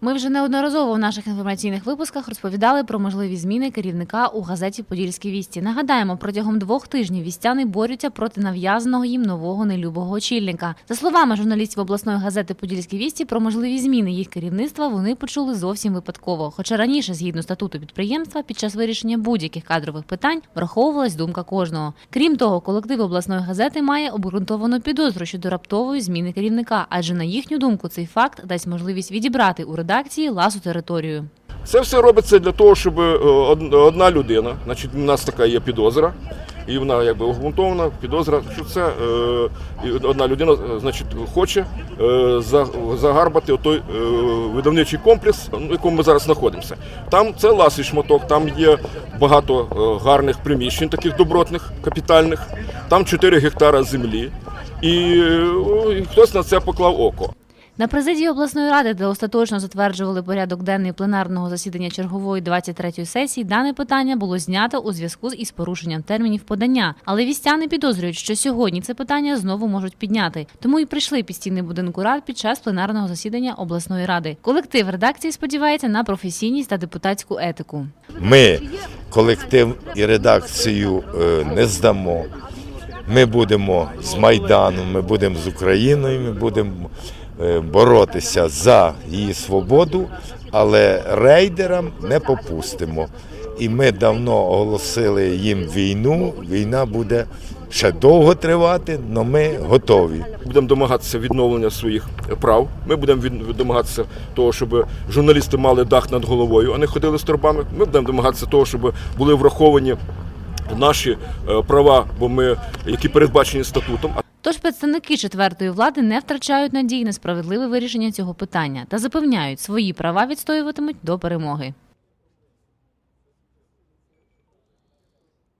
Ми вже неодноразово в наших інформаційних випусках розповідали про можливі зміни керівника у газеті Подільські вісті. Нагадаємо, протягом двох тижнів вістяни борються проти нав'язаного їм нового нелюбого очільника. За словами журналістів обласної газети Подільські вісті, про можливі зміни їх керівництва вони почули зовсім випадково. Хоча раніше, згідно статуту підприємства, під час вирішення будь-яких кадрових питань враховувалась думка кожного. Крім того, колектив обласної газети має обґрунтовану підозру щодо раптової зміни керівника, адже на їхню думку цей факт дасть можливість відібрати у редакції ласу територію. Це все робиться для того, щоб е, одна людина, значить, у нас така є підозра, і вона якби обґрунтована підозра, що це е, одна людина, е, значить, хоче е, за- загарбати той е, видавничий комплекс, в якому ми зараз знаходимося. Там це ласий шматок, там є багато е, гарних приміщень, таких добротних, капітальних, там 4 гектара землі, і, і хтось на це поклав око. На президії обласної ради, де остаточно затверджували порядок денний пленарного засідання чергової 23-ї сесії, дане питання було знято у зв'язку із порушенням термінів подання. Але вістяни підозрюють, що сьогодні це питання знову можуть підняти. Тому і прийшли під стіни будинку рад під час пленарного засідання обласної ради. Колектив редакції сподівається на професійність та депутатську етику. Ми колектив і редакцію е, не здамо. Ми будемо з Майданом, ми будемо з Україною, ми будемо боротися за її свободу, але рейдерам не попустимо. І ми давно оголосили їм війну. Війна буде ще довго тривати, але ми готові. Будемо домагатися відновлення своїх прав. Ми будемо домагатися того, щоб журналісти мали дах над головою, а не ходили з торбами. Ми будемо домагатися того, щоб були враховані наші е, права, бо ми які передбачені статутом. Тож представники четвертої влади не втрачають надії на справедливе вирішення цього питання та запевняють, свої права відстоюватимуть до перемоги.